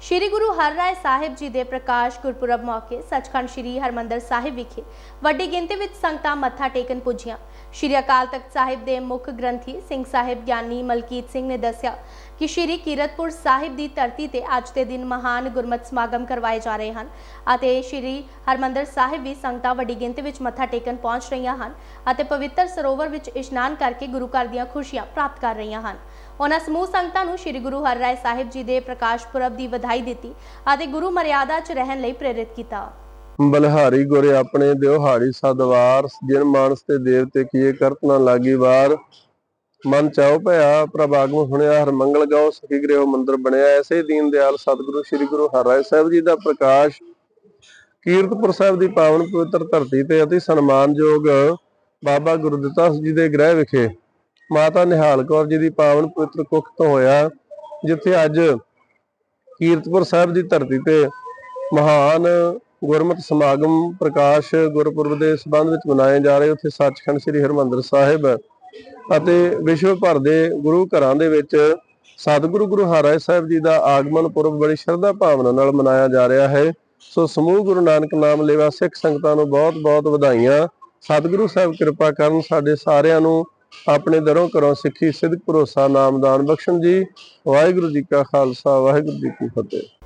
ਸ਼੍ਰੀ ਗੁਰੂ ਹਰਰਾਏ ਸਾਹਿਬ ਜੀ ਦੇ ਪ੍ਰਕਾਸ਼ ਗੁਰਪੁਰਬ ਮੌਕੇ ਸੱਚਖੰਡ ਸ਼੍ਰੀ ਹਰਮੰਦਰ ਸਾਹਿਬ ਵਿਖੇ ਵੱਡੀ ਗਿਣਤੀ ਵਿੱਚ ਸੰਗਤਾਂ ਮੱਥਾ ਟੇਕਣ ਪੁੱਜੀਆਂ। ਸ਼੍ਰੀ ਅਕਾਲ ਤਖਤ ਸਾਹਿਬ ਦੇ ਮੁੱਖ ਗ੍ਰੰਥੀ ਸਿੰਘ ਸਾਹਿਬ ਗਿਆਨੀ ਮਲਕੀਤ ਸਿੰਘ ਨੇ ਦੱਸਿਆ ਕਿ ਸ਼੍ਰੀ ਕੀਰਤਪੁਰ ਸਾਹਿਬ ਦੀ ਧਰਤੀ ਤੇ ਅੱਜ ਦੇ ਦਿਨ ਮਹਾਨ ਗੁਰਮਤਿ ਸਮਾਗਮ ਕਰਵਾਏ ਜਾ ਰਹੇ ਹਨ ਅਤੇ ਸ਼੍ਰੀ ਹਰਮੰਦਰ ਸਾਹਿਬ ਵੀ ਸੰਗਤਾਂ ਵੱਡੀ ਗਿਣਤੀ ਵਿੱਚ ਮੱਥਾ ਟੇਕਣ ਪਹੁੰਚ ਰਹੀਆਂ ਹਨ ਅਤੇ ਪਵਿੱਤਰ ਸਰੋਵਰ ਵਿੱਚ ਇਸ਼ਨਾਨ ਕਰਕੇ ਗੁਰੂ ਘਰ ਦੀਆਂ ਖੁਸ਼ੀਆਂ ਪ੍ਰਾਪਤ ਕਰ ਰਹੀਆਂ ਹਨ। ਉਹਨਾਂ ਸਮੂਹ ਸੰਗਤਾਂ ਨੂੰ ਸ੍ਰੀ ਗੁਰੂ ਹਰਿਰਾਏ ਸਾਹਿਬ ਜੀ ਦੇ ਪ੍ਰਕਾਸ਼ ਪੁਰਬ ਦੀ ਵਧਾਈ ਦਿੱਤੀ ਅਤੇ ਗੁਰੂ ਮਰਿਆਦਾ 'ਚ ਰਹਿਣ ਲਈ ਪ੍ਰੇਰਿਤ ਕੀਤਾ। ਬਲਹਾਰੀ ਗੁਰੇ ਆਪਣੇ ਦਿਵਹਾੜੀ ਸਦਵਾਰ ਜਿਨ ਮਾਨਸ ਤੇ ਦੇਵਤੇ ਕੀਏ ਕਰਤ ਨਾ ਲਾਗੀ ਵਾਰ ਮਨ ਚਾਉ ਭਇਆ ਪ੍ਰਭ ਆਗਮ ਸੁਣਿਆ, ਹਰ ਮੰਗਲ ਗਾਉ ਸਖੀ ਗ੍ਰਹਿ ਮੰਦਰ ਬਣਿਆ, ਐਸੇ ਦੀਨ ਦਿਆਲ ਸਤਿਗੁਰੂ, ਸ੍ਰੀ ਗੁਰੂ ਹਰਿਰਾਏ ਸਾਹਿਬ ਜੀ ਦਾ ਪ੍ਰਕਾਸ਼। ਕੀਰਤਪੁਰ ਸਾਹਿਬ ਦੀ ਪਾਵਨ ਪਵਿੱਤਰ ਧਰਤੀ ਤੇ ਅਤੀ ਸਨਮਾਨਯੋਗ ਬਾਬਾ ਗੁਰਦਿੱਤਾ ਜੀ ਦੇ ਗ੍ਰਹਿ ਵਿਖੇ ਮਾਤਾ ਨਿਹਾਲ ਕੌਰ ਜੀ ਦੀ ਪਾਵਨ ਪਵਿੱਤਰ ਕੁੱਖ ਤੋਂ ਹੋਇਆ, ਜਿੱਥੇ ਅੱਜ ਕੀਰਤਪੁਰ ਸਾਹਿਬ ਦੀ ਧਰਤੀ ਤੇ ਮਹਾਨ ਗੁਰਮਤਿ ਸਮਾਗਮ ਪ੍ਰਕਾਸ਼ ਗੁਰਪੁਰਬ ਦੇ ਸੰਬੰਧ ਵਿੱਚ ਮਨਾਏ ਜਾ ਰਹੇ, ਉੱਥੇ ਸੱਚਖੰਡ ਸ੍ਰੀ ਹਰਮੰਦਰ ਸਾਹਿਬ ਅਤੇ ਵਿਸ਼ਵ ਭਰ ਦੇ ਗੁਰੂ ਘਰਾਂ ਦੇ ਵਿੱਚ ਸਤਿਗੁਰੂ ਗੁਰੂ ਹਰਿਰਾਏ ਸਾਹਿਬ ਜੀ ਦਾ ਆਗਮਨ ਪੁਰਬ ਬੜੀ ਸ਼ਰਧਾ ਭਾਵਨਾ ਨਾਲ ਮਨਾਇਆ ਜਾ ਰਿਹਾ ਹੈ। ਸੋ ਸਮੂਹ ਗੁਰੂ ਨਾਨਕ ਨਾਮ ਲੇਵਾ ਸਿੱਖ ਸੰਗਤਾਂ ਨੂੰ ਬਹੁਤ-ਬਹੁਤ ਵਧਾਈਆਂ। ਸਤਿਗੁਰੂ ਸਾਹਿਬ ਕਿਰਪਾ ਕਰਨ ਸਾਡੇ ਸਾਰਿਆਂ ਨੂੰ ਆਪਣੇ ਦਰੋਂ ਘਰੋਂ ਸਿੱਖੀ ਸਿੱਧ ਭਰੋਸਾ ਨਾਮਦਾਨ ਬਖਸ਼ਣ ਜੀ। ਵਾਹਿਗੁਰੂ ਜੀ ਕਾ ਖਾਲਸਾ, ਵਾਹਿਗੁਰੂ ਜੀ ਕੀ ਫਤਿਹ।